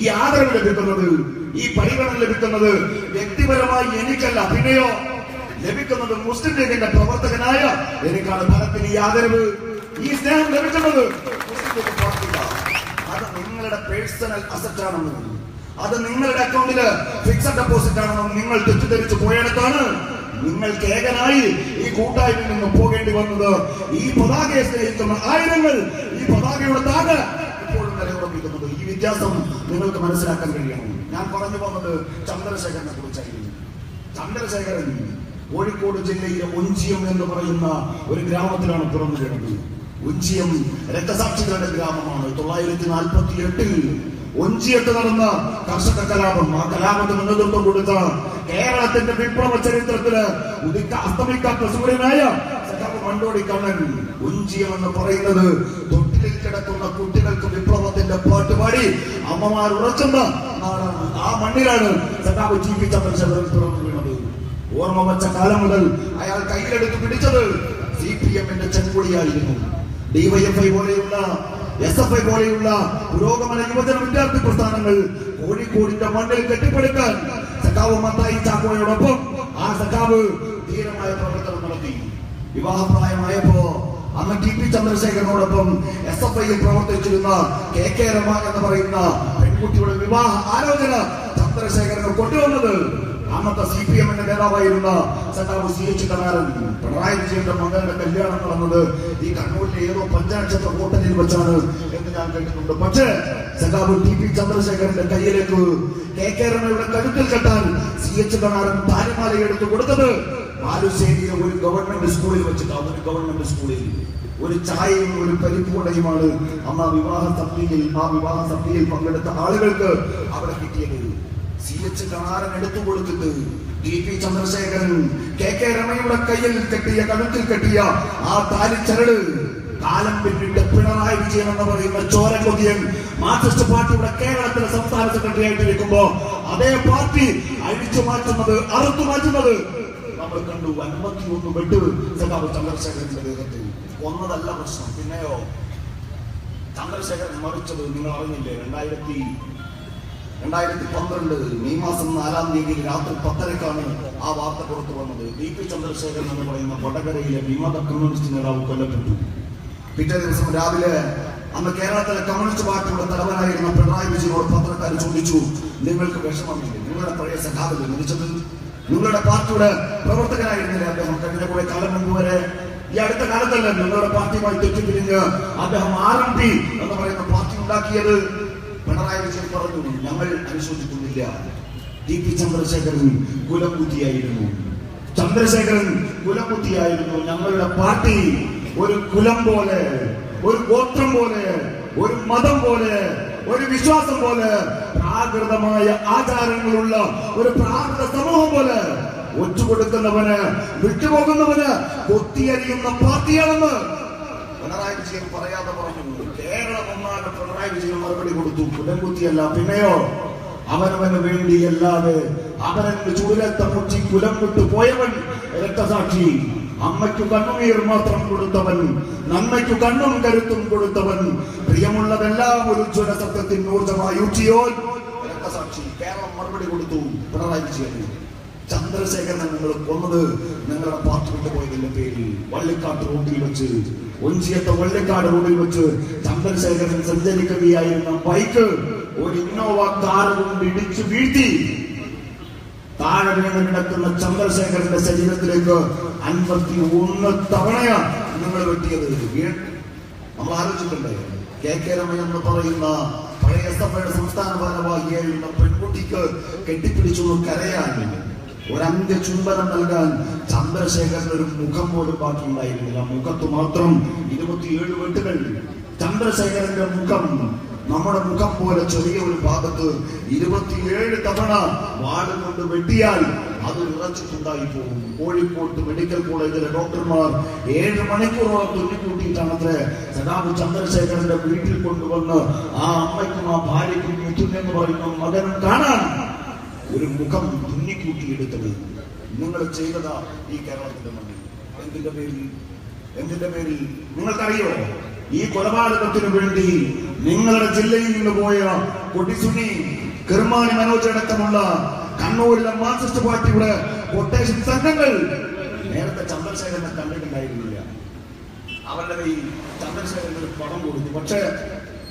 ഈ ആദരവ് ലഭിക്കുന്നത് ഈ പരിഗണന ലഭിക്കുന്നത് വ്യക്തിപരമായി എനിക്കല്ല പിന്നെയോ ലഭിക്കുന്നത് മുസ്ലിം ലീഗിന്റെ പ്രവർത്തകനായ എനിക്കാണ് ഫലത്തിൽ ഈ ആദരവ്. ഈ സ്നേഹം ലഭിക്കുന്നത്. അത് നിങ്ങളുടെ പേഴ്സണൽ അസറ്റ് ആണെന്ന് അത് നിങ്ങളുടെ അക്കൗണ്ടിൽ ഫിക്സഡ് ഡെപ്പോസിറ്റ് ആണെന്നും നിങ്ങൾ തെറ്റിദ്ധരിച്ചു പോയടത്താണ് നിങ്ങൾക്ക് ഏകനായി ഈ കൂട്ടായ്മയിൽ നിന്ന് പോകേണ്ടി വന്നത്. ഈ പതാകയെ സ്നേഹിക്കുന്ന ആയിരങ്ങൾ ഈ പതാകയുടെ താഴെ ഇപ്പോഴും ഈ വ്യത്യാസം നിങ്ങൾക്ക് മനസ്സിലാക്കാൻ കഴിയണം ഞാൻ പറഞ്ഞു പോകുന്നത് ചന്ദ്രശേഖരനെ കുറിച്ചായിരുന്നു ചന്ദ്രശേഖരൻ കോഴിക്കോട് ജില്ലയിലെ ഒഞ്ചിയം എന്ന് പറയുന്ന ഒരു ഗ്രാമത്തിലാണ് പിറന്നു കിടന്നത് ഒഞ്ചിയം രക്തസാക്ഷികളുടെ ഗ്രാമമാണ്. തൊള്ളായിരത്തി നാൽപ്പത്തി എട്ടിൽ ഒഞ്ചിയത്ത് നടന്ന കർഷക കലാപം ആ കലാപത്തിന് നേതൃത്വം കൊടുത്ത കേരളത്തിന്റെ വിപ്ലവ ചരിത്രത്തിൽ ഉദിക്ക അസ്തമിക്കാത്ത സൂര്യനായ മണ്ടോടി കണ്ണൻ ഒഞ്ചിയം എന്ന് പറയുന്നത് തൊട്ടിലിൽ കിടക്കുന്ന കുട്ടികൾക്ക് വിപ്ലവത്തിന്റെ പാട്ട് പാടി അമ്മമാർ ഉറച്ചുന്ന ആ മണ്ണിലാണ് സഖാവ് ജീവിച്ച മനുഷ്യർ തുറന്നു വീണത്. ഓർമ്മ വച്ച കാലം മുതൽ അയാൾ കയ്യിലെടുത്ത് പിടിച്ചത് സി പി എമ്മിന്റെ ചെങ്കുടിയായിരുന്നു ഡിവൈഎഫ്ഐ പോലെയുള്ള എസ് എഫ് ഐ പോലെയുള്ള പുരോഗമന യുവജന വിദ്യാർത്ഥി പ്രസ്ഥാനങ്ങൾ കോഴിക്കോടിന്റെ മണ്ണിൽ കെട്ടിപ്പടുക്കാൻ സഖാവ് മത്തായി ചാക്കോയോടൊപ്പം ആ സഖാവ് ധീരമായ പ്രവർത്തനം നടത്തി. വിവാഹപ്രായമായപ്പോ അന്ന് ടി പി ചന്ദ്രശേഖരനോടൊപ്പം എസ് എഫ് ഐയിൽ പ്രവർത്തിച്ചിരുന്ന കെ കെ രമ എന്ന് പറയുന്ന പെൺകുട്ടിയുടെ വിവാഹ ആലോചന ചന്ദ്രശേഖരന് കൊണ്ടുവന്നത്. അന്നത്തെ സി പി എമ്മിന്റെ നേതാവായിരുന്ന സഖാവ് സി എച്ച് കലാരൻ പിണറായി വിജയന്റെ മകന്റെ കല്യാണം നടന്നത് ഈ കണ്ണൂരിലെ ഏതോ പഞ്ചനക്ഷത്ര ഹോട്ടലിൽ വെച്ചാണ് എന്ന് ഞാൻ കേട്ടിട്ടുണ്ട്. പക്ഷേ സഖാവ് ടി പി ചന്ദ്രശേഖരന്റെ കയ്യിലേക്ക് കെ കെ രമയുടെ കഴുത്തിൽ കെട്ടാൻ സി എച്ച് കലാരൻ താലിമാല കൊടുത്തത്. ബാലുശ്ശേരിയിലെ ഒരു ഗവൺമെന്റ് സ്കൂളിൽ വെച്ചിട്ടാണ് ഒരു ഗവൺമെന്റ് സ്കൂളിൽ ഒരു ചായയും ഒരു പരിപ്പുവടയുമാണ് അന്ന് ആ വിവാഹ സഭയിൽ ആ വിവാഹ സഭയിൽ പങ്കെടുത്ത ആളുകൾക്ക് അവിടെ കിട്ടിയത്. സി എച്ച് കണാരൻ എടുത്തു കൊടുത്തിട്ട് T P Chandrasekharan K K രമയുടെ കയ്യിൽ കെട്ടിയ കഴുത്തിൽ കെട്ടിയ ആ താലിച്ചരട് കാലം പിന്നിട്ട് പിണറായി വിജയൻ എന്ന് പറയുന്ന ചോരകൊതിയൻ മാർക്സിസ്റ്റ് പാർട്ടിയുടെ കേരളത്തിലെ സംസ്ഥാന സെക്രട്ടറി ആയിട്ടിരിക്കുമ്പോ അതേ പാർട്ടി അഴിച്ചു മാറ്റുന്നത് അറുത്തു മാറ്റുന്നത് നമ്മൾ കണ്ടു അൻപത്തി ഒന്ന് വെട്ട്. സഖാവ് ചന്ദ്രശേഖരന്റെ ഒന്നതല്ല പ്രശ്നം. പിന്നെയോ ചന്ദ്രശേഖരൻ മറിച്ചത് നിങ്ങൾ അറിഞ്ഞില്ലേ? രണ്ടായിരത്തി രണ്ടായിരത്തി പന്ത്രണ്ട് മെയ് മാസം നാലാം തീയതി രാത്രി പത്തരക്കാണ് ആ വാർത്ത പുറത്തു വന്നത്. ഡി പി ചന്ദ്രശേഖരൻ എന്ന് പറയുന്ന വടകരയിലെ വിമത കമ്മ്യൂണിസ്റ്റ് നേതാവ് കൊല്ലപ്പെട്ടു. പിറ്റേ ദിവസം രാവിലെ അന്ന് കേരളത്തിലെ കമ്മ്യൂണിസ്റ്റ് പാർട്ടിയുടെ തലവനായിരുന്ന പിണറായി വിജയനോട് പത്രക്കാർ ചോദിച്ചു നിങ്ങൾക്ക് വിഷമമില്ലേ? നിങ്ങളുടെ പഴയ സഖാവിൽ മരിച്ചത്? നിങ്ങളുടെ പാർട്ടിയുടെ പ്രവർത്തകനായിരുന്നില്ല അദ്ദേഹം. കഴിഞ്ഞ കുറെ കാലം മുമ്പ് വരെ ഈ അടുത്ത കാലത്തല്ല നിങ്ങളുടെ പാർട്ടിയുമായി തെറ്റിപ്പിരിഞ്ഞ് അദ്ദേഹം ആർ എം പി എന്ന് പറയുന്ന പാർട്ടി ഉണ്ടാക്കിയത്. പിണറായി വിജയൻ പറഞ്ഞു ഞങ്ങൾ അനുശോചിക്കുന്നില്ല. ടി പി ചന്ദ്രശേഖരൻ കുലംകുത്തിയായിരുന്നു ചന്ദ്രശേഖരൻ കുലംകുത്തിയായിരുന്നു ഞങ്ങളുടെ പാർട്ടി ഒരു കുലം പോലെ ഒരു ഗോത്രം പോലെ ഒരു മതം പോലെ ഒരു വിശ്വാസം പോലെ പ്രാകൃതമായ ആചാരങ്ങളുള്ള ഒരു പ്രാകൃത സമൂഹം പോലെ ഒറ്റുകൊടുക്കുന്നവന് വിട്ടുപോകുന്നവന് കൊത്തിയരിയുന്ന പാർട്ടിയാണെന്ന് പിണറായി വിജയൻ പറയാതെ പറഞ്ഞു. കേരളം ഒന്നാകെ പിണറായി വിജയൻ മറുപടി കൊടുത്തു. കുലംകുത്തിയല്ല പിന്നെയോ? അവനവന് വേണ്ടിയല്ലാതെ അവനെ ചുഴലത്തെ മുറ്റി കുലം വിട്ടു പോയവൻ രക്തസാക്ഷി. അമ്മയ്ക്കു കണ്ണുനീർ മാത്രം കൊടുത്തവൻ നന്മയ്ക്കു കണ്ണും കരുത്തും കൊടുത്തവൻ. പ്രിയമുള്ളതെല്ലാം ഒരു ജ്വല സത്യത്തിന് ഊർജമായി ഊറ്റിയോൻ രക്തസാക്ഷി കേരളം മറുപടി കൊടുത്തു പിണറായി വിജയൻ ചന്ദ്രശേഖരനെ നിങ്ങൾ കൊന്നത് നിങ്ങളുടെ പാർട്ടി വിട്ടുപോയതിന്റെ പേരിൽ വള്ളിക്കാട്ട് റോഡിൽ വെച്ച് ഒഞ്ചിയത്തെ വള്ളിക്കാട് റോഡിൽ വെച്ച് ചന്ദ്രശേഖരൻ സഞ്ചരിക്കുകയായിരുന്ന ബൈക്ക് ഒരു ഇന്നോവ കാർ കൊണ്ട് ഇടിച്ചു വീഴ്ത്തി. താഴെ കിടക്കുന്ന ചന്ദ്രശേഖരന്റെ ശരീരത്തിലേക്ക് അൻപത്തി ഒന്ന് തവണയാണ് നിങ്ങൾ വെട്ടിയത് നമ്മൾ ആലോചിച്ചിട്ടുണ്ട്? കെ കെ രമ എന്ന് പറയുന്ന പഴയ സഭയുടെ സംസ്ഥാന ഭാരവാഹിയായിരുന്ന പെൺകുട്ടിക്ക് കെട്ടിപ്പിടിച്ചു കരയാൻ ഒരന്ത്യ ചുംബനം നൽകാൻ ചന്ദ്രശേഖരൻ ഒരു മുഖം പോലും ബാക്കിയുണ്ടായിരുന്നില്ല. മുഖത്ത് മാത്രം ഇരുപത്തിയേഴ് വെട്ടുകൾ. ചന്ദ്രശേഖരന്റെ മുഖം നമ്മുടെ മുഖം പോലെ ചെറിയ ഒരു ഭാഗത്ത് ഇരുപത്തിയേഴ് തവണ വാഴ കൊണ്ട് വെട്ടിയാൽ അത് നിറച്ചിട്ടുണ്ടായി പോകും. കോഴിക്കോട്ട് മെഡിക്കൽ കോളേജിലെ ഡോക്ടർമാർ ഏഴ് മണിക്കൂറോളം തുന്നിക്കൂട്ടിയിട്ടാണ് അത്ര സദാബ് ചന്ദ്രശേഖരന്റെ വീട്ടിൽ കൊണ്ടുവന്ന് ആ അമ്മയ്ക്കും ആ ഭാര്യയ്ക്കും മിഥുൻ എന്ന് പറയുന്ന മകനും കാണാൻ ഒരു മുഖം തുന്നിക്കൂട്ടിയെടുത്തത്. നിങ്ങൾ ചെയ്തതാ ഈ കേരളത്തിന്റെ മണ്ണിൽ. എന്തിന്റെ പേരിൽ? എന്തിന്റെ പേരിൽ? നിങ്ങൾക്കറിയോ? ഈ കൊലപാതകത്തിനു വേണ്ടി നിങ്ങളുടെ ജില്ലയിൽ നിന്ന് പോയ കൊട്ടിസുണി കെർമാനി മനോജ് അടക്കമുള്ള കണ്ണൂരിലെ മാർക്സിസ്റ്റ് പാർട്ടിയുടെ കൊട്ടേഷൻ സംഘങ്ങൾ നേരത്തെ ചന്ദ്രശേഖരനെ കണ്ടിട്ടുണ്ടായിരുന്നില്ല അവരുടെ കയ്യിൽ ചന്ദ്രശേഖരൻ ഒരു പടം കൊടുത്തു. പക്ഷേ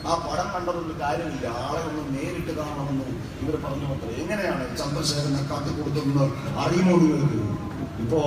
ആ പടം കണ്ടതൊന്നും കാര്യമില്ല. ആളെ ഒന്ന് നേരിട്ട് കാണണമെന്ന് ഇവർ പറഞ്ഞു അത്ര എങ്ങനെയാണ് ചന്ദ്രശേഖരനെ കാട്ടി കൊടുത്തതെന്ന് അറിയുമോ ഇപ്പോ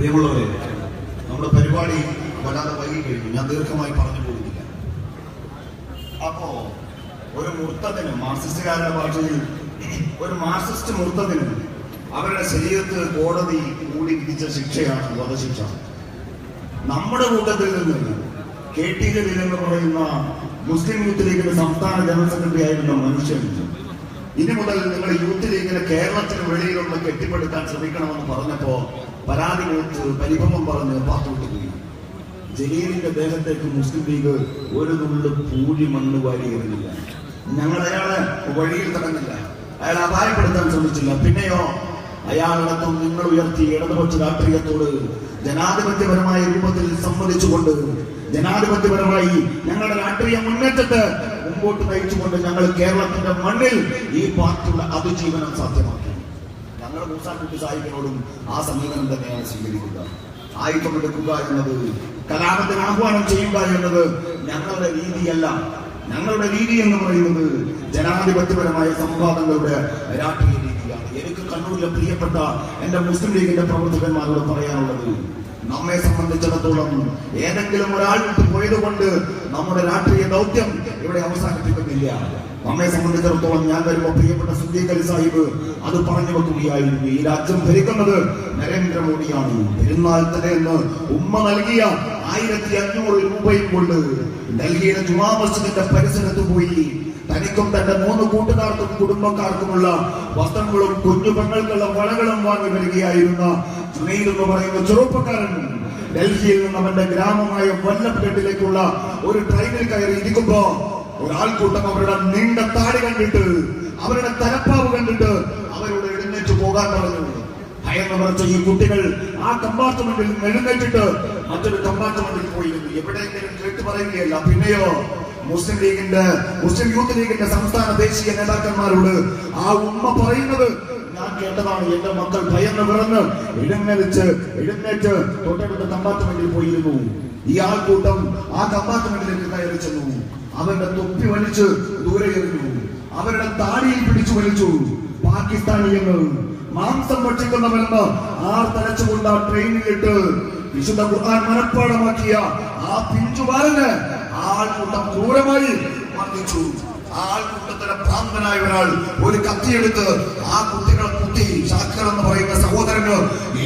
പ്രിയമുള്ളവരെ നമ്മുടെ പരിപാടി വല്ലാതെ വൈകി കഴിഞ്ഞു ഞാൻ ദീർഘമായി പറഞ്ഞു പോകുന്നില്ല. അപ്പോ ഒരു മുഹൂർത്തത്തിന് മാർക്സിസ്റ്റുകാരുടെ ഭാഷയിൽ ഒരു മാർക്സിസ്റ്റ് മുഹൂർത്തത്തിന് അവരുടെ ശരീരത്തിൽ കോടതി കൂടി വിധിച്ച ശിക്ഷയാണ് വധശിക്ഷ. നമ്മുടെ കൂട്ടത്തിൽ നിന്ന് കെ ടി ജലീൽ എന്ന് പറയുന്ന മുസ്ലിം യൂത്ത് ലീഗിന്റെ സംസ്ഥാന ജനറൽ സെക്രട്ടറി ആയിരുന്ന മനുഷ്യൻ ഇനി മുതൽ നിങ്ങൾ യൂത്ത് ലീഗിനെ കേരളത്തിന് വെളിയിലുള്ള കെട്ടിപ്പടുക്കാൻ ശ്രമിക്കണമെന്ന് പറഞ്ഞപ്പോ പരാതി കൊടുത്ത് പരിഭവം പറഞ്ഞ് പാത്തുവിട്ടുപോയി ജലീലിന്റെ ദേഹത്തേക്ക് മുസ്ലിം ലീഗ് ഒരു നുള്ളു പൂഴി മണ്ണ് വാരി എറിഞ്ഞില്ല. ഞങ്ങൾ അയാളെ വഴിയിൽ തടഞ്ഞില്ല. അയാളെ അപായപ്പെടുത്താൻ ശ്രമിച്ചില്ല. പിന്നെയോ അയാളടക്കം നിങ്ങൾ ഉയർത്തി ഇടതുപക്ഷ രാഷ്ട്രീയത്തോട് ജനാധിപത്യപരമായ രൂപത്തിൽ സമ്മതിച്ചുകൊണ്ട് ജനാധിപത്യപരമായി ഞങ്ങളുടെ രാഷ്ട്രീയ മുന്നേറ്റത്തെ മുമ്പോട്ട് നയിച്ചുകൊണ്ട് ഞങ്ങൾ കേരളത്തിന്റെ മണ്ണിൽ ഈ പാർട്ടിയുടെ അതിജീവനം സാധ്യമാക്കി. മൂസാക്കുട്ടി സാഹിബിനോടും ആ സമീപനം തന്നെയാണ് സ്വീകരിക്കുക ആയുധമെടുക്കുക എന്നത് കലാപത്തിന് ആഹ്വാനം ചെയ്യുക എന്നത് ഞങ്ങളുടെ രീതിയല്ല. ഞങ്ങളുടെ രീതി എന്ന് പറയുന്നത് ജനാധിപത്യപരമായ സംവാദങ്ങളുടെ രാഷ്ട്രീയ രീതിയാണ്. എനിക്ക് കണ്ണൂരിലെ പ്രിയപ്പെട്ട എന്റെ മുസ്ലിം ലീഗിന്റെ പ്രവർത്തകന്മാരോട് പറയാനുള്ളത് നമ്മെ സംബന്ധിച്ചിടത്തോളം ഏതെങ്കിലും ഒരാൾ പോയത് കൊണ്ട് നമ്മുടെ രാഷ്ട്രീയ ദൗത്യം ഇവിടെ അവസാനിപ്പിക്കുന്നില്ല. നമ്മെ സംബന്ധിച്ചിടത്തോളം ഞാൻ വരുമ്പോ പ്രിയപ്പെട്ട സുദ്ദീഖ് അലി സാഹിബ് അത് പറഞ്ഞു വെക്കുകയായിരുന്നു. ഈ രാജ്യം ഭരിക്കുന്നത് നരേന്ദ്രമോദിയാണ്. പെരുന്നാൾ തലേന്ന് ഉമ്മ നൽകിയ ആയിരത്തി അഞ്ഞൂറ് രൂപയും കൊണ്ട് ഡൽഹിയിലെ ജുമാ മസ്ജിദിന്റെ പരിസരത്ത് പോയി തനിക്കും തന്റെ മൂന്ന് കൂട്ടുകാർക്കും കുടുംബക്കാർക്കുമുള്ള വസ്ത്രങ്ങളും കുഞ്ഞു പെങ്ങൾക്കുള്ള വളകളും വാങ്ങി വരികയായിരുന്ന ജുനൈദ് എന്ന് പറയുന്ന ചെറുപ്പക്കാരൻ ഡൽഹിയിൽ നിന്ന് അവന്റെ ഗ്രാമമായ വല്ലപ്പേട്ടിലേക്കുള്ള ഒരു ട്രെയിനിൽ കയറി ഇരിക്കുമ്പോ ഒരാൾക്കൂട്ടം അവരുടെ നീണ്ട താടി കണ്ടിട്ട് അവരുടെ തലപ്പാവ് കണ്ടിട്ട് അവരോട് എഴുന്നേറ്റ് പോകാൻ പറഞ്ഞു. ഭയന്ന് പറഞ്ഞ ഈ കുട്ടികൾ ആ കമ്പാർട്ട്മെന്റിൽ എഴുന്നേറ്റിട്ട് മറ്റൊരു കമ്പാർട്ട്മെന്റിൽ പോയിരുന്നു. എവിടെയെങ്കിലും കേട്ട് പറയുകയല്ല. പിന്നെയോ മുസ്ലിം ലീഗിന്റെ മുസ്ലിം യൂത്ത് ലീഗിന്റെ സംസ്ഥാന ദേശീയ നേതാക്കന്മാരോട് ആ ഉമ്മ പറയുന്നത് ഞാൻ കേട്ടതാണ്. എന്റെ മക്കൾ ഭയന്ന് വിറന്ന് ഇടങ്ങലിച്ച് എഴുന്നേറ്റ് തൊട്ടടുത്ത കമ്പാർട്ട്മെന്റിൽ പോയിരുന്നു. ഈ ആൾക്കൂട്ടം ആ കമ്പാർട്ട്മെന്റിലേക്ക് കയറി ചെന്നു. അവന്റെ തൊപ്പി വലിച്ച് ദൂരെ എറിഞ്ഞു. അവരുടെ താടിയിൽ പിടിച്ചു വലിച്ചു. പാകിസ്ഥാനിയങ്ങൾ മാംസം ഭക്ഷിക്കുന്നവരെന്ന് ആർ തലച്ചുകൊണ്ട് ആ ട്രെയിനിലിട്ട് വിശുദ്ധ ഖുർആൻ മനഃപ്പാടമാക്കിയ ആ പിഞ്ചുബാലന് ആൾക്കൂട്ടം ക്രൂരമായി മർദ്ദിച്ചു. ആൾക്കൂട്ടത്തിന്റെ ഭ്രാന്തനായ ഒരാൾ ഒരു കത്തിയെടുത്ത് ആ കുട്ടികളെ കുത്തി ശാക്കർ എന്ന് പറയുന്ന സഹോദരന്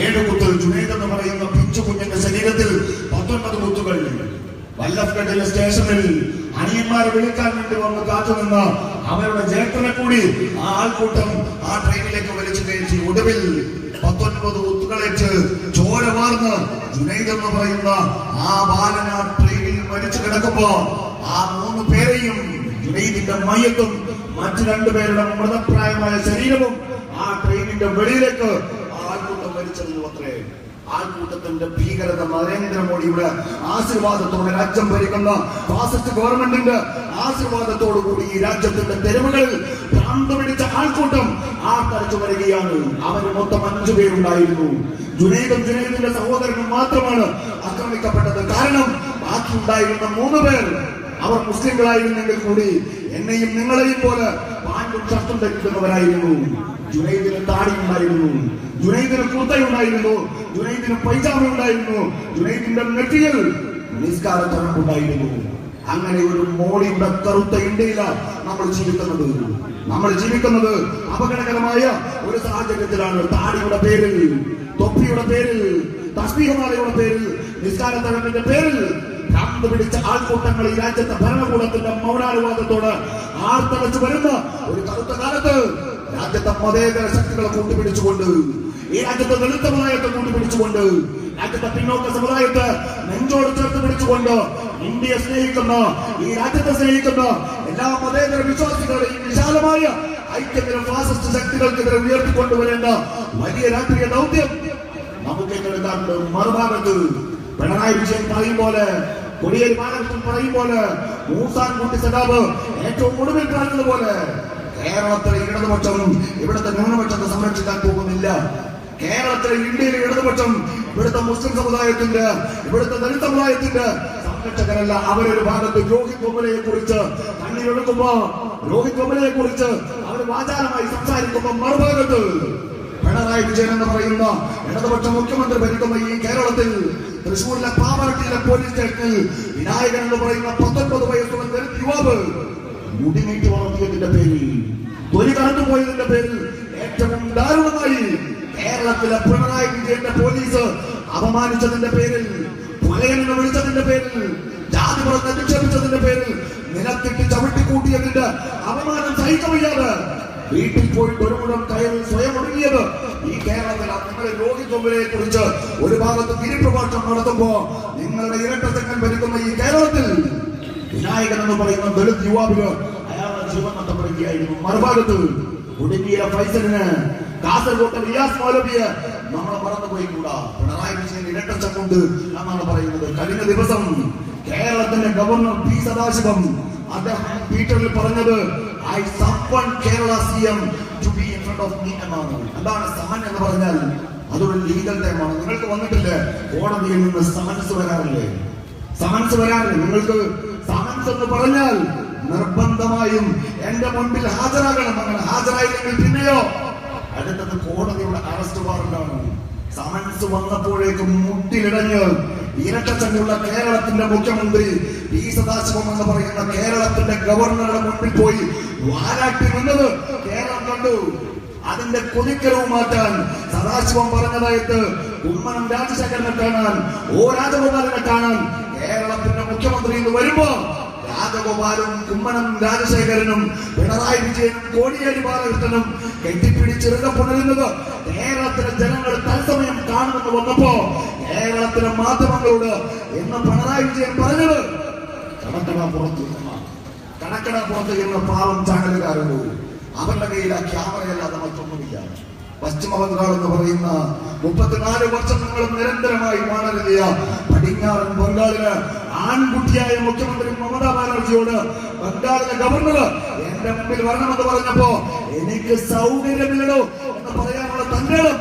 ഏഴ് കുത്ത് ജുനൈദ് എന്ന് പറയുന്ന പിഞ്ചു കുഞ്ഞിന്റെ ശരീരത്തിൽ പത്തൊൻപത് കുത്തുകൾ. വല്ലഭ്ഗഡിലെ സ്റ്റേഷനിൽ അനിയന്മാരെ വിളിക്കാൻ വേണ്ടി വന്ന് കാത്തുനിന്ന് അവരുടെ ജേട്ടനെ കൂടി ആ ആൾക്കൂട്ടം ആ ട്രെയിനിലേക്ക് വലിച്ചു കയറ്റി ഒടുവിൽ പത്തൊൻപത് ഒത്തുകളേച്ച് ചോര വാർന്ന് ജുനൈദ് എന്ന് പറയുന്ന ആ ബാലൻ ആ ട്രെയിനിൽ മരിച്ചു കിടക്കുമ്പോ ആ മൂന്ന് പേരെയും ജുനൈദിന്റെ മയത്തും മറ്റു രണ്ടുപേരുടെ മൃതപ്രായമായ ശരീരവും ആ ട്രെയിനിന്റെ വെളിയിലേക്ക് ആൾക്കൂട്ടം മരിച്ചത് അത്രേ ആൾക്കൂട്ടത്തിന്റെ ഭീകരത നരേന്ദ്രമോദിയുടെ ആശീർവാദത്തോടെ രാജ്യം ഭരിക്കുന്ന ഫാസിസ്റ്റ് ഗവൺമെന്റിന്റെ ആശീർവാദത്തോടു കൂടി ഈ രാജ്യത്തിന്റെ തെരുവുകളിൽ ഭ്രാന്ത് പിടിച്ച ആൾക്കൂട്ടം ആർത്തടിച്ചു വരികയാണ്. അവന് മൊത്തം അഞ്ചു പേരുണ്ടായിരുന്നു. ജുനൈദും ജുനൈദിന്റെ സഹോദരനും മാത്രമാണ് ആക്രമിക്കപ്പെട്ടത്. കാരണം ബാക്കിയുണ്ടായിരുന്ന മൂന്ന് പേർ അവർ മുസ്ലിങ്ങളായിരുന്നെങ്കിൽ കൂടി എന്നെയും നിങ്ങളെയും പോലെ പാണ്ടും ഷർട്ടും ധരിക്കുന്നവരായിരുന്നു. ജുനൈദിന് താടി ഉണ്ടായിരുന്നു ജുനൈദിന് കുർത്തയുണ്ടായിരുന്നു ജുനൈദിന് പൈജാമ ഉണ്ടായിരുന്നു. ജുനൈദിന്റെ നെറ്റിയിൽ നിസ്കാരത്തോടെ ഉണ്ടായിരുന്നു അങ്ങനെ ഒരു മോളിയുടെ കറുത്ത ഇന്ത്യയിലാണ് നമ്മൾ ജീവിക്കുന്നത്. നമ്മൾ ജീവിക്കുന്നത് അപകടകരമായ ഒരു സാഹചര്യത്തിലാണ്. താടിയുടെ പേരിൽ തൊപ്പിയുടെ പേരിൽ തസ്മീഹമാലയുടെ പേരിൽ നിസ്കാര തഴമ്പിന്റെ പേരിൽ ഭ്രാന്ത് പിടിച്ച ആൾക്കൂട്ടങ്ങൾ ഈ രാജ്യത്തെ ഭരണകൂടത്തിന്റെ മൗനാനുവാദത്തോട് ആർത്തടച്ചു വരുന്ന ഒരു കറുത്ത കാലത്ത് രാജ്യത്തെ മതേതര ശക്തികളെ കൂട്ടുപിടിച്ചുകൊണ്ട് ഈ രാജ്യത്തെ ദളിത് സമുദായത്തെ കൂട്ടിപ്പിടിച്ചുകൊണ്ട് രാജ്യത്തെ പിന്നോക്ക സമുദായത്തെ നെഞ്ചോട് ചേർത്ത് പിടിച്ചുകൊണ്ട് ഇന്ത്യയെ സ്നേഹിക്കുന്ന ഈ രാജ്യത്തെ സ്നേഹിക്കുന്ന എല്ലാ മതേതര വിശ്വാസികളുടെയും വിശാലമായ ഐക്യത്തിന് ഫാസിസ്റ്റ് ശക്തികൾക്കെതിരെ ഉയർത്തിക്കൊണ്ടുവരേണ്ട വലിയ രാഷ്ട്രീയ ദൗത്യം നമുക്ക് ഏറ്റെടുക്കാറുണ്ട് മറുഭാഗത്ത് പിണറായി വിജയൻ പറയും പോലെ കൊടിയേരി ബാലകൃഷ്ണൻ പറയും പോലെ മൂസാൻ കുട്ടി സദാബ് ഏറ്റവും ഒടുവിൽ പോലെ കേരളത്തിലെ ഇടതുപക്ഷം ഇവിടുത്തെ ന്യൂനപക്ഷത്തെ സംരക്ഷിക്കാൻ പോകുന്നില്ല. കേരളത്തിലെ ഇന്ത്യയിലെ ഇടതുപക്ഷം ഇവിടുത്തെ മുസ്ലിം സമുദായത്തിന്റെ ഇവിടുത്തെ ദളിത് സമുദായത്തിന്റെ സംരക്ഷകരല്ല. അവരൊരു ഭാഗത്ത് രോഹിത് ബൊമ്മലയെ കുറിച്ച് കണ്ണീരൊഴുക്കുമ്പോ രോഹിത് ബൊമ്മലയെ കുറിച്ച് അവർ വാചാരമായി സംസാരിക്കുമ്പോ മറുഭാഗത്ത് പിണറായി വിജയൻ എന്ന് പറയുന്ന ഇടതുപക്ഷ മുഖ്യമന്ത്രി ഭരിക്കുന്ന ഈ കേരളത്തിൽ തൃശൂരിലെ പാവറട്ടിയിലെ പോലീസ് സ്റ്റേഷനിൽ വിനായകൻ എന്ന് പറയുന്ന പത്തൊൻപത് വയസ്സുള്ള യുവാവ് മുടിനീട്ടി വളർത്തിയതിന്റെ പേരിൽ തൊലി കടന്നുപോയതിന്റെ പേരിൽ ഏറ്റവും ദാരുണമായി കേരളത്തിലെ പിണറായി വിജയന്റെ പോലീസ് അപമാനിച്ചതിന്റെ പേരിൽ പുലയനെ വിളിച്ചതിന്റെ പേരിൽ ജാതി പറഞ്ഞ് അധിക്ഷേപിച്ചതിന്റെ പേരിൽ നിലത്തിട്ട് ചവിട്ടിക്കൂട്ടിയതിന്റെ അപമാനം സഹിക്കാൻ വീട്ടിൽ പോയി ഒരു മുഴം കയറി സ്വയം ഒടുങ്ങിയത് ഈ കേരളത്തിൽ നിങ്ങളുടെ രോഗി തൊമ്പിലെ കുറിച്ച് ഒരു ഭാഗത്ത് തിരിപ്രഭാഷണം നടത്തുമ്പോ നിങ്ങളുടെ ഇരട്ടസംഘം ഭരിക്കുന്ന ഈ കേരളത്തിൽ വിനായകൻ എന്ന് പറയുന്ന ദളിത് യുവാവിന് അയാളുടെ ജീവൻ നഷ്ടപ്പെടുകയായിരുന്നു. മറുഭാഗത്ത് കുടുങ്ങിയ ഫൈസലിന് കാസർഗോട്ടെ റിയാസ് മൗലവിയെ നമ്മളെ മറന്നുപോയി കൂടാ. പിണറായി വിജയൻ പറയുന്നത്. കഴിഞ്ഞ ദിവസം കേരളത്തിന്റെ ഗവർണർ പി സദാശിവം അദ്ദേഹം ട്വിറ്ററിൽ പറഞ്ഞത് I summon Kerala C M to be in front of me എന്നാണ്. എന്താണ് സമൻ എന്ന് പറഞ്ഞാൽ? അതൊരു ലീഗൽ ടൈമാണ് നിങ്ങൾക്ക് വന്നിട്ടില്ലേ? കോടതിയിൽ നിന്ന് സമൻസ് വരാറില്ലേ? സമൻസ് വരാറില്ല? നിങ്ങൾക്ക് സമൻസ് എന്ന് പറഞ്ഞാൽ നിർബന്ധമായും എന്റെ മുൻപിൽ ഹാജരാകണം. അങ്ങനെ ഹാജരായില്ലെങ്കിൽ പിന്നെയോ? അടുത്തത് കോടതിയുടെ അറസ്റ്റ് വാറണ്ടാണ് സമൻസ് വന്നപ്പോഴേക്കും മുട്ടിലിടഞ്ഞ് ഇരട്ടച്ചങ്ങുള്ള കേരളത്തിന്റെ മുഖ്യമന്ത്രി പി സദാശിവം എന്ന് പറയുന്ന കേരളത്തിന്റെ ഗവർണറുടെ മുൻപിൽ പോയി വാരാട്ടി നിന്നത് കേരളം കണ്ടു. അതിന്റെ കൊതിക്കരവ് മാറ്റാൻ സദാശിവം പറഞ്ഞതായിട്ട് കുമ്മനം രാജശേഖരനെ കാണാൻ ഓ രാജഗോപാലിനെ കാണാൻ കേരളത്തിന്റെ മുഖ്യമന്ത്രി എന്ന് വരുമ്പോ രാജഗോപാലും കുമ്മനം രാജശേഖരനും പിണറായി വിജയനും കോടിയേരി ബാലകൃഷ്ണനും കെട്ടിപ്പിടിച്ചിറുക പുണരുന്നത് കേരളത്തിലെ ജനങ്ങൾ തത്സമയം കാണുമെന്ന് വന്നപ്പോ കേരളത്തിലെ മാധ്യമങ്ങളോട് എന്ന് പിണറായി വിജയൻ പറഞ്ഞത് കടക്കട പുറത്ത്. കടക്കട പുറത്ത് എന്ന പാവം ചാനലുകാരുണ്ട് അവരുടെ കയ്യിൽ ക്യാമറയല്ലാതെ മറ്റൊന്നുമില്ല പശ്ചിമ എന്ന് പറയുന്ന മുപ്പത്തിനാല് വർഷം നിരന്തരമായി മാണലിയ പടിഞ്ഞാറൻ ബംഗാളിന് ആൺകുട്ടിയായ മുഖ്യമന്ത്രി മമതാ ബാനർജിയോട് ബംഗാളിലെ ഗവർണർ എന്റെ മുമ്പിൽ വരണമെന്ന് പറഞ്ഞപ്പോ എനിക്ക് സൗകര്യമില്ലടോ എന്ന് പറയാനുള്ള തങ്ങളും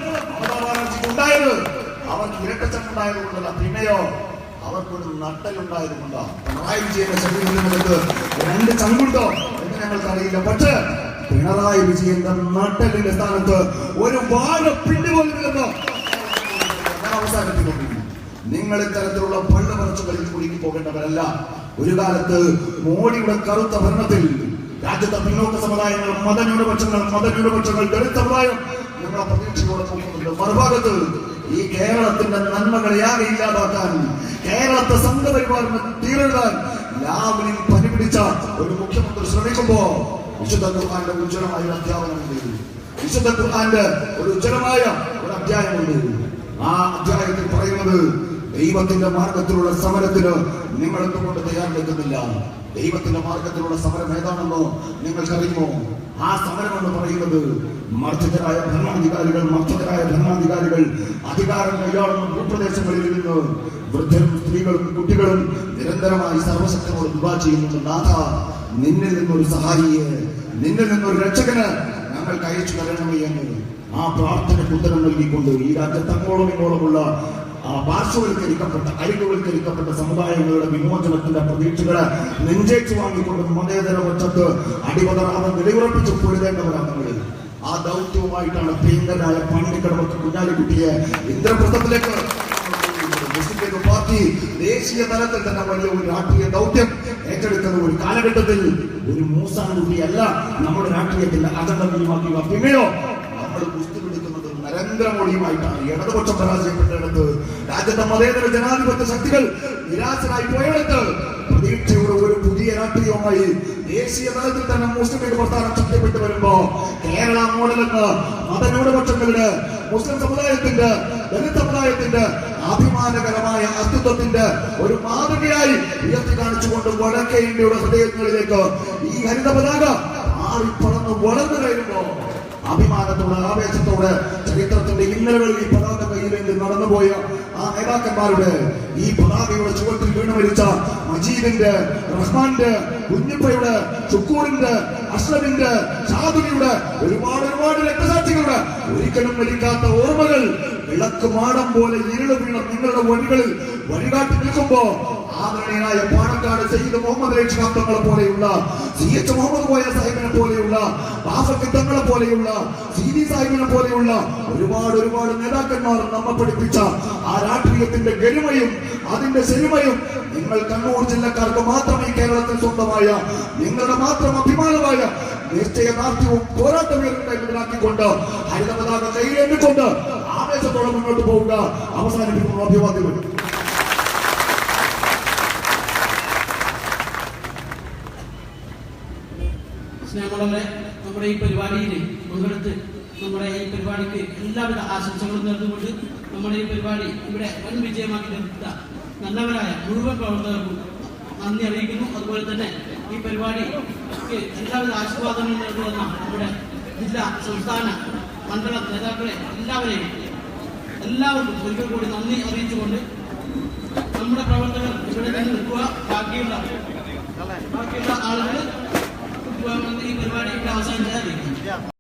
ഉണ്ടായത്. അവർക്ക് ഇരട്ടച്ചമുണ്ടായത് കൊണ്ടല്ല പിന്നെയോ അവർക്കൊരു നട്ടലുണ്ടായത് കൊണ്ടാ പിണറായി വിജയന്റെ ശരീരത്തിനകത്ത് പക്ഷേ പിണറായി വിജയന്റെ നട്ടലിന്റെ സ്ഥാനത്ത് ഒരു വാഴ പിണ്ടി പോലും നിങ്ങൾ ഇത്തരത്തിലുള്ള പള്ളു പറച്ചുകളിൽ കുടുങ്ങി പോകേണ്ടവരല്ല ഒരു കാലത്ത് മോഡിയുടെ കറുത്ത ഭരണത്തിൽ രാജ്യത്തെ പിന്നോക്ക സമുദായങ്ങൾ മതന്യൂനപക്ഷങ്ങൾ മതന്യൂനപക്ഷങ്ങൾ ദളിത് സമുദായം നമ്മളെ പ്രതീക്ഷയോടെ പോകുന്നുണ്ട്. മറുഭാഗത്ത് ഈ കേരളത്തിന്റെ നന്മകളെ ആകെ ഇല്ലാതാക്കാൻ കേരളത്തെ സംഘപരിവാറിന് തീരെഴുതാൻ രാവിലെ പനി പിടിച്ച ഒരു മുഖ്യമന്ത്രി ശ്രമിക്കുമ്പോ വിശുദ്ധ ഖുർആന്റെ ഉജ്ജ്വലമായ ഒരു അധ്യാപനമുണ്ട്. വിശുദ്ധ ഖുർആന്റെ ഒരു ഉജ്ജ്വലമായ ഒരു അധ്യായമുണ്ട്. ആ അധ്യായത്തിൽ പറയുന്നത് ദൈവത്തിന്റെ മാർഗത്തിലുള്ള സമരത്തിന് നിങ്ങൾ എന്തുകൊണ്ട് തയ്യാറെടുക്കുന്നില്ല? ദൈവത്തിന്റെ മാർഗത്തിലുള്ള സമരം ഏതാണെന്നോ നിങ്ങൾക്കറിയുമോ? ആ സമരം എന്ന് പറയുന്നത് മർദ്ദിതരായ ഭരണാധികാരികൾ മർദ്ദിതരായ ഭരണാധികാരികൾ അധികാരം കൈയാളുന്ന ഭൂപ്രദേശങ്ങളിൽ നിന്ന് വൃദ്ധരും സ്ത്രീകളും കുട്ടികളും നിരന്തരമായി സർവശക്തനോട് ദുബാ ചെയ്യുന്നുണ്ട്. നാഥ നിന്നിൽ നിന്നൊരു സഹായിയെ നിന്നിൽ നിന്നൊരു രക്ഷകന് ഞങ്ങൾക്ക് അയച്ചു തരണമേ എന്ന് ആ പ്രാർത്ഥനയ്ക്ക് ഉത്തരം നൽകിക്കൊണ്ട് ഈ രാജ്യത്തങ്ങോളം ഇങ്ങോളമുള്ള പാർശ്വവൽക്കരിക്കപ്പെട്ട അരികവൽക്കരിക്കപ്പെട്ട സമുദായങ്ങളുടെ വിമോചനത്തിന്റെ പ്രതീക്ഷകളെ നെഞ്ചേച്ചു വാങ്ങിക്കൊണ്ട് മതേതര പക്ഷത്ത് അടിപതറാതെ നിലയുറപ്പിച്ച് പൊരുതേണ്ടവരാണ് ആ ദൗത്യവുമായിട്ടാണ് പ്രിയങ്കരായ പാണ്ടിക്കടവത്ത് കുഞ്ഞാലിക്കുട്ടിയെ ഇന്ദ്രപ്രസ്ഥത്തിലേക്ക് പാർട്ടി ദേശീയ തലത്തിൽ തന്നെ വലിയ ഒരു രാഷ്ട്രീയ ദൗത്യം ഏറ്റെടുക്കുന്ന ഒരു കാലഘട്ടത്തിൽ ഒരു മൂസാൻകുട്ടിയല്ല നമ്മുടെ രാഷ്ട്രീയത്തിന്റെ നമ്മൾ കുസ്തി പിടിക്കുന്നത് നരേന്ദ്രമോദിയുമായിട്ടാണ് ഇടതുപക്ഷം പരാജയപ്പെട്ടിടത്ത് രാജ്യത്തെ മതേതര ജനാധിപത്യ ശക്തികൾ നിരാശരായി പോയിടത്ത് പ്രതീക്ഷയുടെ ഒരു പുതിയ രാഷ്ട്രീയവുമായി ദേശീയ തലത്തിൽ തന്നെ മുസ്ലിം ലീഗ് പ്രസ്ഥാനം ശക്തിപ്പെട്ട് വരുമ്പോ കേരള മോഡലെന്ന് മതന്യൂനപക്ഷങ്ങളുടെ മുസ്ലിം സമുദായത്തിന്റെ ദലിത് സമുദായത്തിന്റെ അഭിമാനകരമായ അസ്തിത്വത്തിന്റെ ഒരു മാതൃകയായി ഉയർത്തി കാണിച്ചുകൊണ്ട് വടക്കേ ഇന്ത്യയുടെ ഹൃദയങ്ങളിലേക്ക് ഈ ഹരിത പതാക മാറിപ്പറന്ന് വളർന്നു കഴിയുമ്പോ അഭിമാനത്തോടെ ആവേശത്തോട് ചരിത്രത്തിന്റെ ഇന്നലകളിൽ ഈ പതാക കയ്യിലേക്ക് നടന്നുപോയ ആ നേതാക്കന്മാരുടെ ഈ പതാകയുടെ ചുവട്ടിൽ വീണ് മരിച്ച മജീദിന്റെ റഹ്മാന്റെ കുഞ്ഞിപ്പയുടെ ചുക്കൂറിന്റെ അസ്ലമിന്റെ ഷാദുലിയുടെ ഒരുപാട് ഒരുപാട് രക്തസാക്ഷികളുടെ ഒരിക്കലും മരിക്കാത്ത ഓർമ്മകൾ വിളക്ക് മാടം പോലെ ഇരുൾ വീണ നിങ്ങളുടെ വഴികളിൽ വഴികാട്ടി നിൽക്കുമ്പോ ആദരണീയനായ പാണക്കാട് സയ്യിദ് മുഹമ്മദ് തങ്ങളെ പോലെയുള്ള സി എച്ച് മുഹമ്മദ് പോയ സാഹിബിനെ പോലെയുള്ള ബാഫക്കി തങ്ങളെ പോലെയുള്ള സി ഡി സാഹിബിനെ പോലെയുള്ള ഒരുപാട് ഒരുപാട് നേതാക്കന്മാർ നമ്മെ പഠിപ്പിച്ച ആ രാഷ്ട്രീയത്തിന്റെ ഗരിമയും അതിന്റെ സിനിമയും നിങ്ങൾ കണ്ണൂർ ജില്ലക്കാർക്ക് മാത്രമേ കേരളത്തിൽ സ്വന്തമായ നിങ്ങളുടെ മാത്രം അഭിമാനമായ നിശ്ചയദാർഢ്യവും പോരാട്ടമേറിക്കൊണ്ടാക്കിക്കൊണ്ട് ഹരിത പതാക കയ്യിലേറ്റിക്കൊണ്ട് ആവേശത്തോടെ മുന്നോട്ട് പോവുക. അവസാനിപ്പിക്കുന്ന അഭിവാദ്യങ്ങൾ. സ്നേഹമുള്ളവരെ നമ്മുടെ ഈ പരിപാടിയിൽ പങ്കെടുത്ത് നമ്മുടെ ഈ പരിപാടിക്ക് എല്ലാവിധ ആശംസകളും നേർന്നുകൊണ്ട് നമ്മുടെ ഈ പരിപാടി ഇവിടെ വൻ വിജയമാക്കി നിർത്ത നല്ലവരായ മുഴുവൻ പ്രവർത്തകർക്കും നന്ദി അറിയിക്കുന്നു. അതുപോലെ തന്നെ ഈ പരിപാടിക്ക് എല്ലാവിധ ആശീർവാദങ്ങളും നേർന്നു തന്ന നമ്മുടെ ജില്ലാ സംസ്ഥാന മണ്ഡല നേതാക്കളെ എല്ലാവരെയും എല്ലാവർക്കും ഒരിക്കൽ കൂടി നന്ദി അറിയിച്ചുകൊണ്ട് നമ്മുടെ പ്രവർത്തകർ ഇവിടെ തന്നെ നിൽക്കുക. ബാക്കിയുള്ള ബാക്കിയുള്ള ആളുകൾ ഈ പരിപാടി ഇവിടെ അവസാനിച്ചാൽ അറിയിക്കും